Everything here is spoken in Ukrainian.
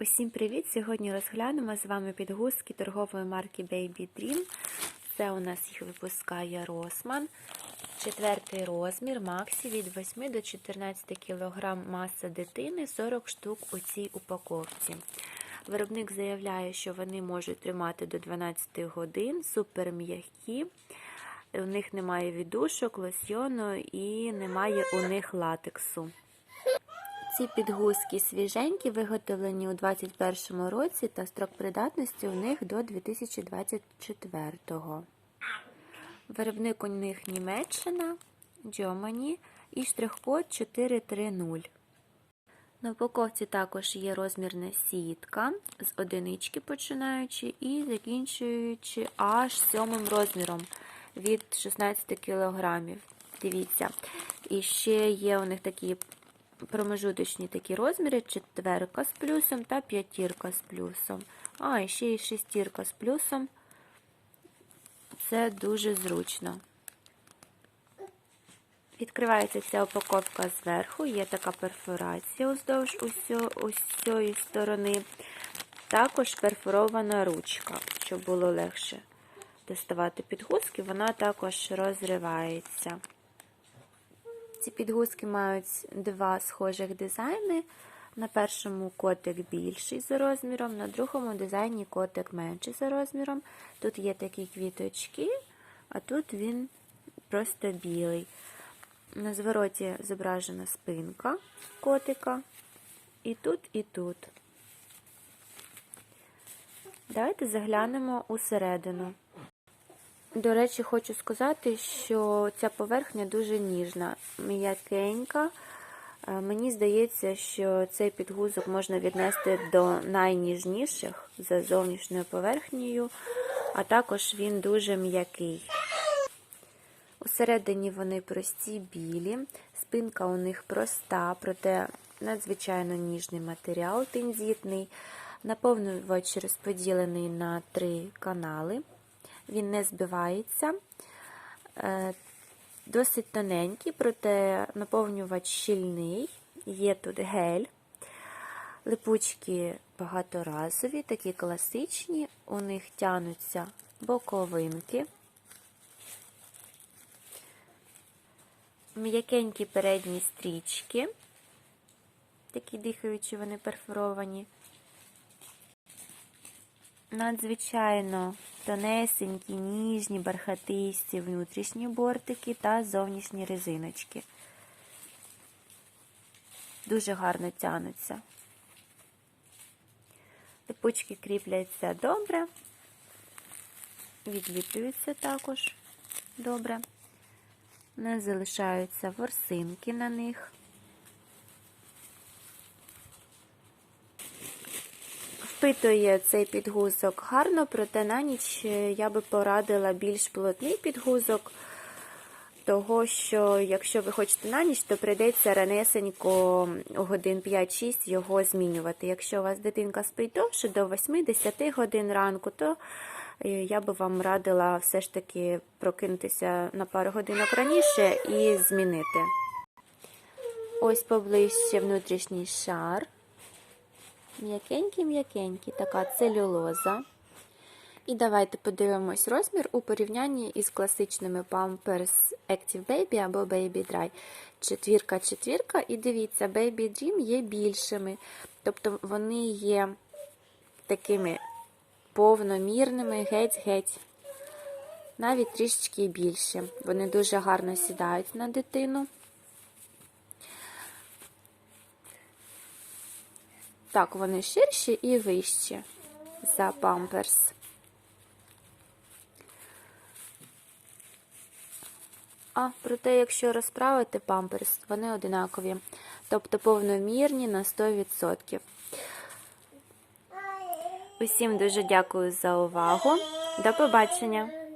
Усім привіт! Сьогодні розглянемо з вами підгузки торгової марки Baby Dream. Це у нас їх випускає Росман. Четвертий розмір Максі від 8 до 14 кг маса дитини, 40 штук у цій упаковці. Виробник заявляє, що вони можуть тримати до 12 годин, супер м'які. У них немає віддушок, лосьйону і немає у них латексу. Ці підгузки свіженькі, виготовлені у 2021 році, та строк придатності у них до 2024-го. Виробник у них Німеччина, Germany і штрих-код 430. На упаковці також є розмірна сітка з одинички починаючи і закінчуючи аж сьомим розміром від 16 кг. Дивіться. І ще є у них такі промежуточні такі розміри: четверка з плюсом та п'ятірка з плюсом. А, і ще і шестірка з плюсом. Це дуже зручно. Відкривається ця упаковка зверху, є така перфорація уздовж усієї сторони. Також перфорована ручка, щоб було легше доставати підгузки, вона також розривається. Ці підгузки мають два схожих дизайни. На першому котик більший за розміром, на другому дизайні котик менший за розміром. Тут є такі квіточки, а тут він просто білий. На звороті зображена спинка котика. І тут, і тут. Давайте заглянемо усередину. До речі, хочу сказати, що ця поверхня дуже ніжна, м'якенька. Мені здається, що цей підгузок можна віднести до найніжніших за зовнішньою поверхнею, а також він дуже м'який. Усередині вони прості білі, спинка у них проста, проте надзвичайно ніжний матеріал, тензитний, наповнювач розподілений на три канали. Він не збивається, досить тоненький, проте наповнювач щільний, є тут гель, липучки багаторазові, такі класичні, у них тянуться боковинки, м'якенькі передні стрічки, такі дихаючі, вони перфоровані. Надзвичайно тонесенькі, ніжні, бархатисті внутрішні бортики та зовнішні резиночки. Дуже гарно тянуться. Липучки кріпляться добре, відліплюються також добре, не залишаються ворсинки на них. Впитує цей підгузок гарно, проте на ніч я би порадила більш плотний підгузок, того що, якщо ви хочете на ніч, то прийдеться ранесенько годин 5-6 його змінювати. Якщо у вас дитинка спить довше, до 8-10 годин ранку, то я би вам радила все ж таки прокинутися на пару годинок раніше і змінити. Ось поближче внутрішній шар. М'якенький-м'якенький, така целюлоза. І давайте подивимось розмір у порівнянні із класичними Pampers Active Baby або Baby Dry. Четвірка-четвірка, і дивіться, Baby Dream є більшими. Тобто вони є такими повномірними, геть-геть. Навіть трішечки більше. Вони дуже гарно сідають на дитину. Так, вони ширші і вищі за памперс. А, проте, якщо розправити памперс, вони одинакові. Тобто повномірні на 100%. Усім дуже дякую за увагу. До побачення!